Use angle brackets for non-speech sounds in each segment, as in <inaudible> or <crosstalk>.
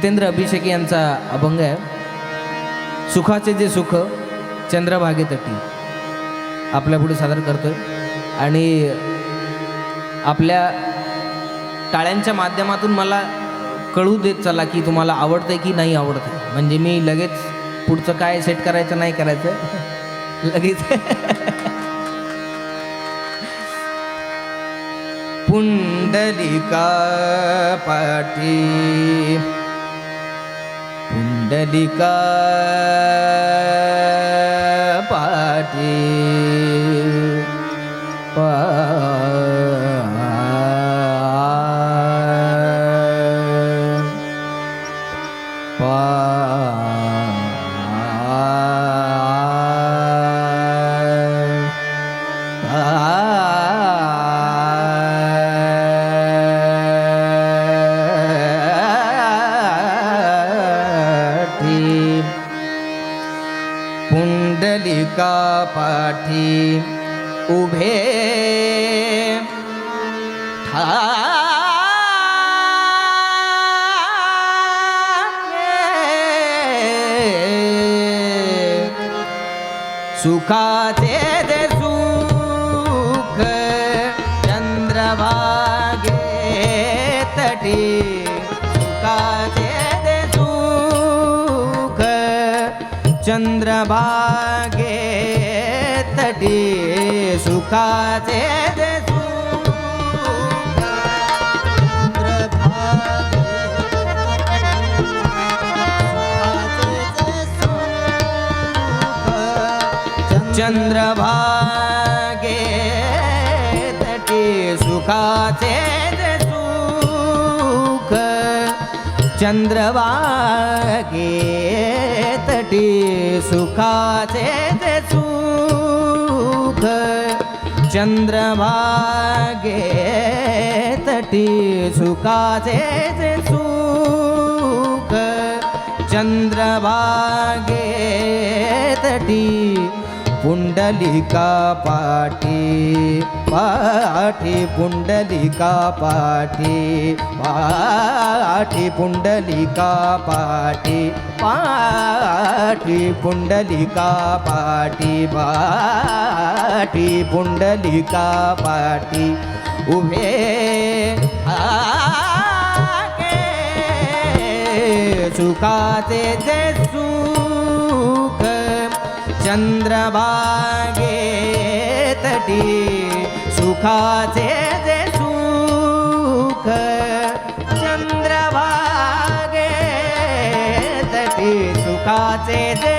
जितेंद्र अभिषेक यांचा अभंग आहे. सुखाचे जे सुख चंद्रभागेतटी आपल्या पुढे सादर करतोय. आणि आपल्या टाळ्यांच्या माध्यमातून मला कळू देत चला की तुम्हाला आवडतंय की नाही आवडतंय. म्हणजे मी लगेच पुढचं काय सेट करायचं नाही करायचं <laughs> लगेच. <laughs> पुंडलिका पाठी पुंडलिका पाठी पाठी. पुंडलिका पाठी उभे. सुखा सुखाचे चंद्रभागे तटी सुखाचे चंद्रभा चंद्रभागे तटी सुखाचे ते सुख. चंद्रभागे तटी सुखाचे ते सुख. चंद्रभागे तटी पुंडलिका पाठी पाठी पुंडलिका पाठी पाठी पुंडलिका पाठी पाठी पुंडलिका पाठी पाठी पुंडलिका पाठी उभे सुखाते सुखाचे जे सुख चंद्रभागे तटी सुखाचे जे सुख चंद्रभागे तटी सुखाचे जे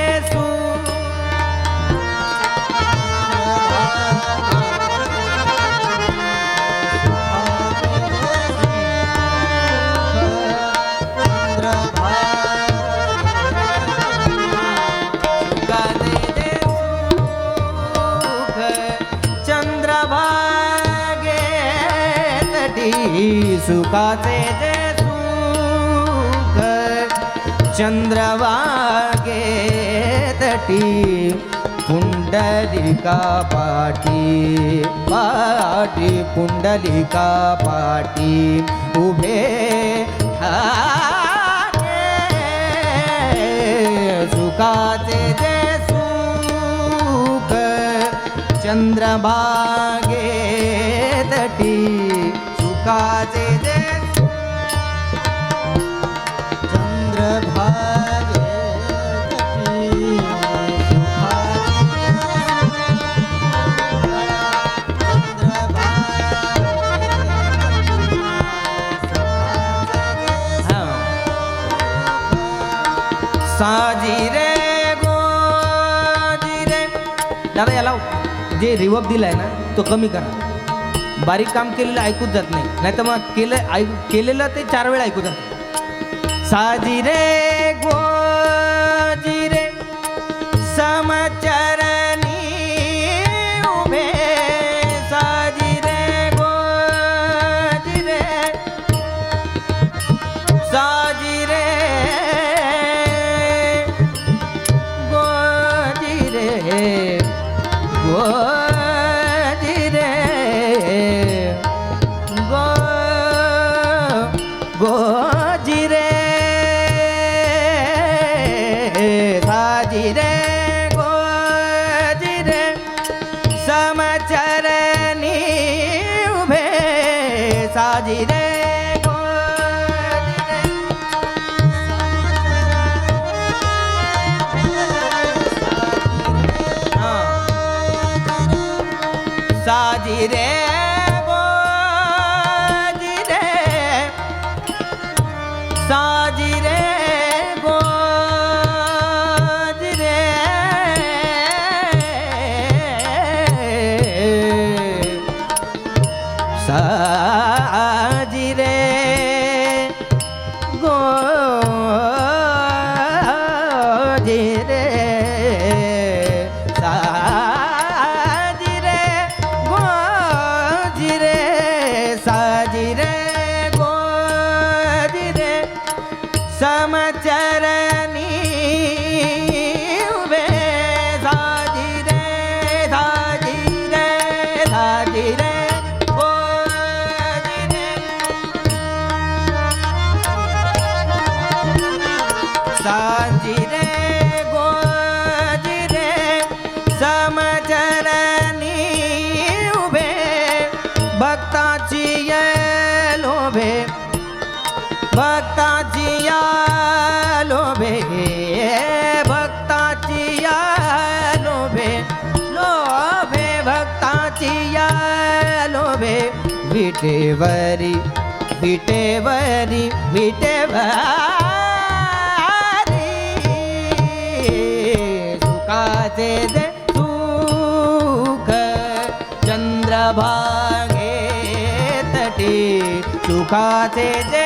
सुखाचे जे सुख चंद्रवागे तटी पुंडलिका पाटी पाटी पुंडलिका पाटी उभे सुखाचे जे सुख चंद्रभागे सुखाचे जे चंद्रभागे साजी रे गोजी रे। दादा याला जे रिवर्ब दिलाय ना तो कमी करा. बारीक काम केलेलं ऐकूच जात नाही. नाही तर मग केलं ऐक केलेलं ते चार वेळा ऐकू जात. साजी रे विटेवरी विटेवरी विटेवरी सुखाचे दे सुख चंद्रभागे तटी सुखाचे दे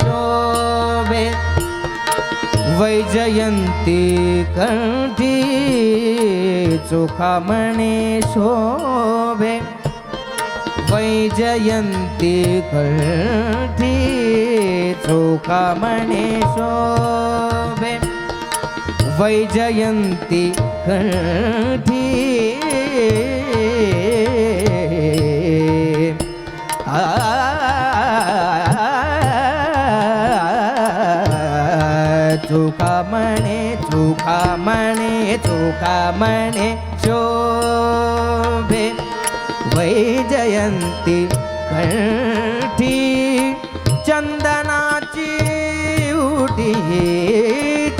शोभे वैजयंती कंठी सुखमणे शोभे वैजयंती कंठी चोखामणे शोभे वैजयंती कंठी चुकामणे चुकामणे चुकामणे शोभे. वैजयन्ती कंठी चंदनाची उटी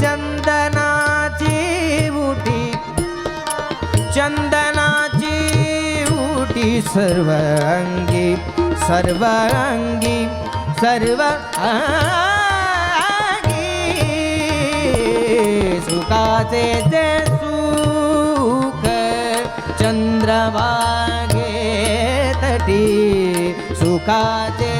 चंदनाची उटी चंदनाची उटी सर्वांगी सर्वांगी सर्व सुखाचे ते सुख चंद्रभागे तटी सुखाचे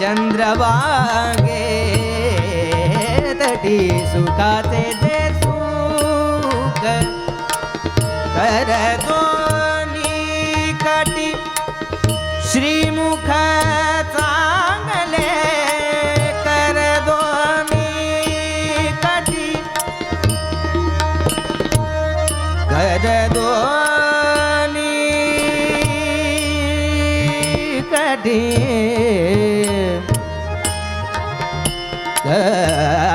चंद्रबागे तटी सुखाचे ते सुख कर दोन्ही काठी श्रीमुख चांगले कर दोन्ही काठी कर दोन्ही काठी कर <laughs>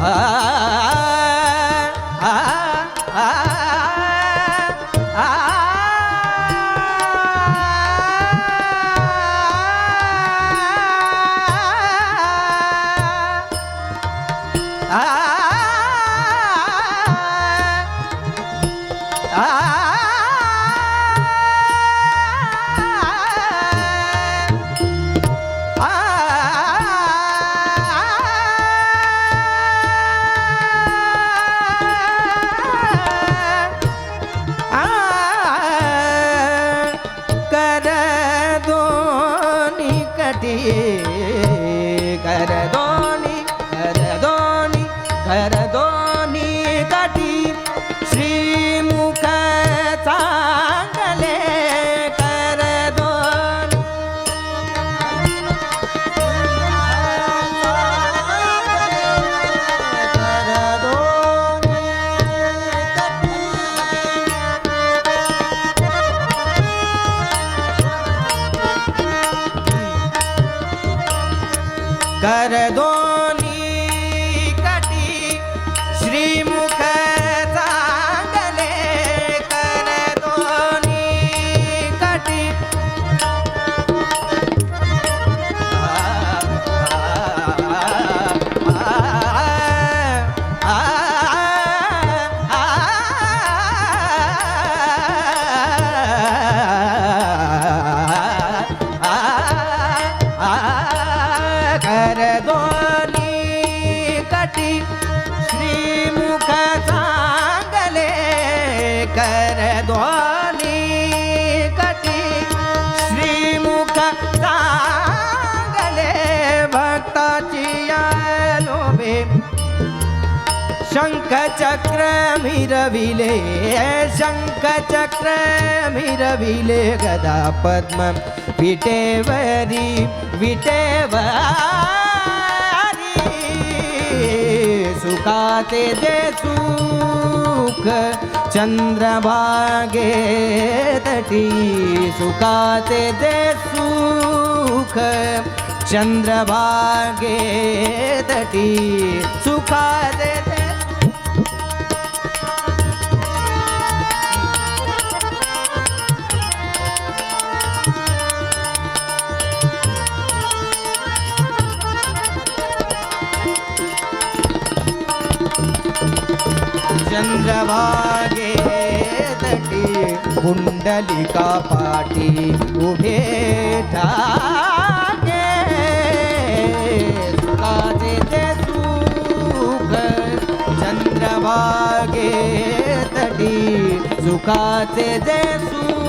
कर शंख चक्र मिरविले शंख चक्र मिरविले गदा पद्मं विटेवरी विटेवरी. सुखाते दे सुख चंद्रभागे तटी सुखाते दे सुख चंद्रभागे तटी सुखाते दे चंद्रभागे तटी कुंडलिका पाटी उभे ठाके. सुखाचे ते सुख चंद्रभागे तटी. सुखाचे ते सुख